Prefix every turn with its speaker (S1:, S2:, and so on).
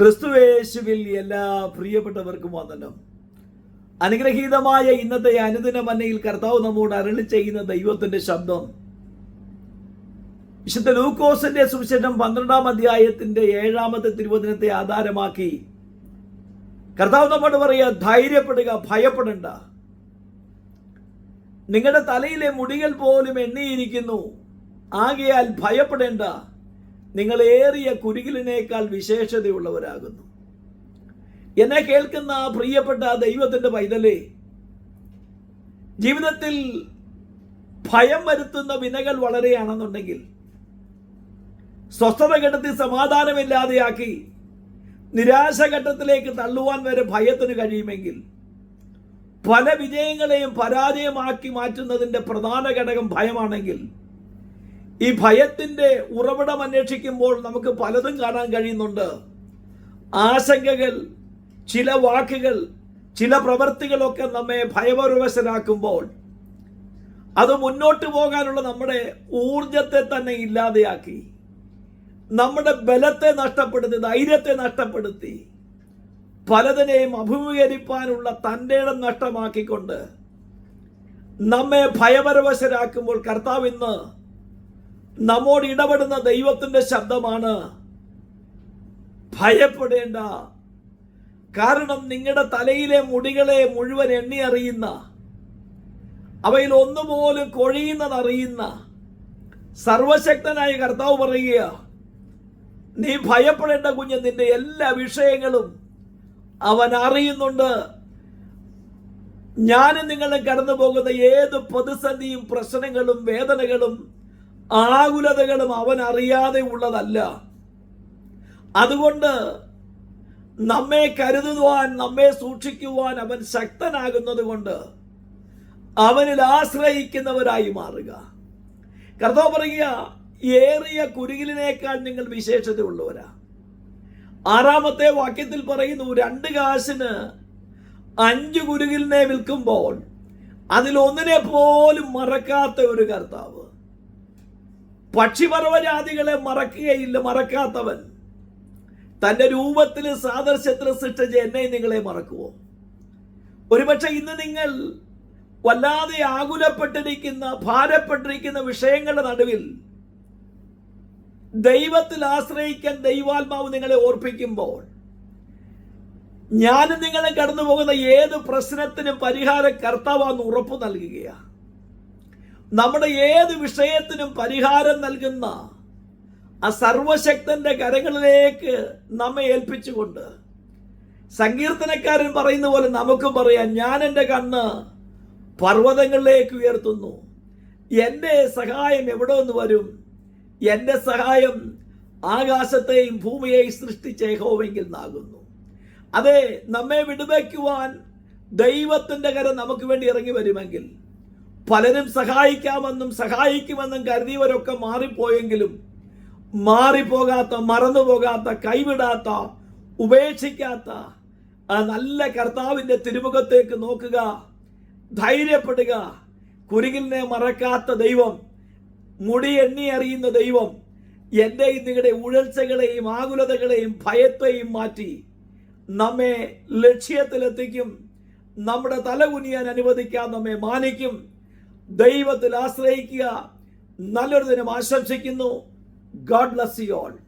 S1: ക്രിസ്തുവേശുവിൽ എല്ലാ പ്രിയപ്പെട്ടവർക്കും വന്ദനം. അനുഗ്രഹീതമായ ഇന്നത്തെ അനുദിന മന്നയിൽ കർത്താവ് നമ്മോട് അരളി ചെയ്യുന്ന ദൈവത്തിന്റെ ശബ്ദം. വിശുദ്ധ ലൂക്കോസിന്റെ സുവിശേഷം പന്ത്രണ്ടാം അധ്യായത്തിന്റെ ഏഴാമത്തെ തിരുവചനത്തെ ആധാരമാക്കി കർത്താവ് നമ്മോട് പറയുക ധൈര്യപ്പെടുക ഭയപ്പെടണ്ട. നിങ്ങളുടെ തലയിലെ മുടികൾ പോലും എണ്ണിയിരിക്കുന്നു. ആകയാൽ ഭയപ്പെടേണ്ട. നിങ്ങൾ ഏറിയ കുരുകിലിനേക്കാൾ വിശേഷതയുള്ളവരാകുന്നു. എന്നെ കേൾക്കുന്ന പ്രിയപ്പെട്ട ആ ദൈവത്തിന്റെ പൈതലേ ജീവിതത്തിൽ ഭയം വരുത്തുന്ന വിനകൾ വളരെയാണെന്നുണ്ടെങ്കിൽ സ്വസ്ഥത കെടുത്തി സമാധാനമില്ലാതെയാക്കി നിരാശഘട്ടത്തിലേക്ക് തള്ളുവാൻ വരെ ഭയത്തിന് കഴിയുമെങ്കിൽ പല വിജയങ്ങളെയും പരാജയമാക്കി മാറ്റുന്നതിന്റെ പ്രധാന ഘടകം ഭയമാണെങ്കിൽ ഈ ഭയത്തിന്റെ ഉറവിടം അന്വേഷിക്കുമ്പോൾ നമുക്ക് പലതും കാണാൻ കഴിയുന്നുണ്ട്. ആശങ്കകൾ ചില വാക്കുകൾ ചില പ്രവൃത്തികളൊക്കെ നമ്മെ ഭയപരവശരാക്കുമ്പോൾ അത് മുന്നോട്ട് പോകാനുള്ള നമ്മുടെ ഊർജത്തെ തന്നെ ഇല്ലാതെയാക്കി നമ്മുടെ ബലത്തെ നഷ്ടപ്പെടുത്തി ധൈര്യത്തെ നഷ്ടപ്പെടുത്തി പലതിനെയും അഭിമുഖീകരിപ്പാനുള്ള തന്റെ ഇടം നഷ്ടമാക്കിക്കൊണ്ട് നമ്മെ ഭയപരവശരാക്കുമ്പോൾ കർത്താവ് ഇന്ന് നമ്മോട് ഇടപെടുന്ന ദൈവത്തിന്റെ ശബ്ദമാണ് ഭയപ്പെടേണ്ട. കാരണം നിങ്ങളുടെ തലയിലെ മുടികളെ മുഴുവൻ എണ്ണി അറിയുന്ന അവയിൽ ഒന്നുപോലും കൊഴിയുന്നതറിയുന്ന സർവശക്തനായ കർത്താവ് പറയുക നീ ഭയപ്പെടേണ്ട കുഞ്ഞ് നിന്റെ എല്ലാ വിഷയങ്ങളും അവൻ അറിയുന്നുണ്ട്. ഞാനും നിങ്ങളും കടന്നു പോകുന്ന ഏത് പ്രതിസന്ധിയും പ്രശ്നങ്ങളും വേദനകളും ആകുലതകളും അവൻ അറിയാതെ ഉള്ളതല്ല. അതുകൊണ്ട് നമ്മെ കരുതുവാൻ നമ്മെ സൂക്ഷിക്കുവാൻ അവൻ ശക്തനാകുന്നത് കൊണ്ട് അവനിൽ ആശ്രയിക്കുന്നവരായി മാറുക. കർത്താവ് പറയുക ഏറിയ കുരുകിലിനേക്കാൾ നിങ്ങൾ വിശേഷതയുള്ളവരാ. ആറാമത്തെ വാക്യത്തിൽ പറയുന്നു രണ്ട് കാശിന് അഞ്ച് കുരുകിലിനെ വിൽക്കുമ്പോൾ അതിലൊന്നിനെ പോലും മറക്കാത്ത ഒരു കർത്താവ്. പക്ഷിപർവജാതികളെ മറക്കുകയില്ല മറക്കാത്തവൻ. തന്റെ രൂപത്തിൽ സാദൃശ്യത്തിൽ സൃഷ്ടിച്ച എന്നെ നിങ്ങളെ മറക്കുവോ? ഒരുപക്ഷെ ഇന്ന് നിങ്ങൾ വല്ലാതെ ആകുലപ്പെട്ടിരിക്കുന്ന ഭാരപ്പെട്ടിരിക്കുന്ന വിഷയങ്ങളുടെ നടുവിൽ ദൈവത്തിൽ ആശ്രയിക്കാൻ ദൈവാത്മാവ് നിങ്ങളെ ഓർപ്പിക്കുമ്പോൾ ഞാനും നിങ്ങളെ കടന്നു പോകുന്ന ഏത് പ്രശ്നത്തിനും പരിഹാര കർത്താവാന്ന് ഉറപ്പ് നൽകുകയാണ്. നമ്മുടെ ഏത് വിഷയത്തിനും പരിഹാരം നൽകുന്ന ആ സർവശക്തന്റെ കരങ്ങളിലേക്ക് നമ്മെ ഏൽപ്പിച്ചുകൊണ്ട്. സങ്കീർത്തനക്കാരൻ പറയുന്ന പോലെ നമുക്കും പറയാം ഞാൻ എന്റെ കണ്ണ് പർവതങ്ങളിലേക്ക് ഉയർത്തുന്നു. എന്റെ സഹായം എവിടെ നിന്ന് വരും? എന്റെ സഹായം ആകാശത്തെയും ഭൂമിയെയും സൃഷ്ടിച്ച യഹോവെങ്കിൽ നാകുന്നു. അതെ നമ്മെ വിടുവയ്ക്കുവാൻ ദൈവത്തിന്റെ കരം നമുക്ക് വേണ്ടി ഇറങ്ങി വരുമെങ്കിൽ പലരും സഹായിക്കാമെന്നും സഹായിക്കുമെന്നും കരുതിയവരൊക്കെ മാറിപ്പോയെങ്കിലും മാറിപ്പോകാത്ത മറന്നുപോകാത്ത കൈവിടാത്ത ഉപേക്ഷിക്കാത്ത ആ നല്ല കർത്താവിന്റെ തിരുമുഖത്തേക്ക് നോക്കുക ധൈര്യപ്പെടുക കുരുകിലിനെ മറക്കാത്ത ദൈവം മുടി എണ്ണി അറിയുന്ന ദൈവം എന്റെയും നിങ്ങളുടെ ഉഴൽച്ചകളെയും ആകുലതകളെയും ഭയത്തെയും മാറ്റി നമ്മെ ലക്ഷ്യത്തിലെത്തിക്കും നമ്മുടെ തല കുനിയാൻ അനുവദിക്കാൻ നമ്മെ മാനിക്കും. ദൈവത്തിൽ ആശ്രയിക്കുക. നല്ലൊരു ദിനം ആശംസിക്കുന്നു. God bless you all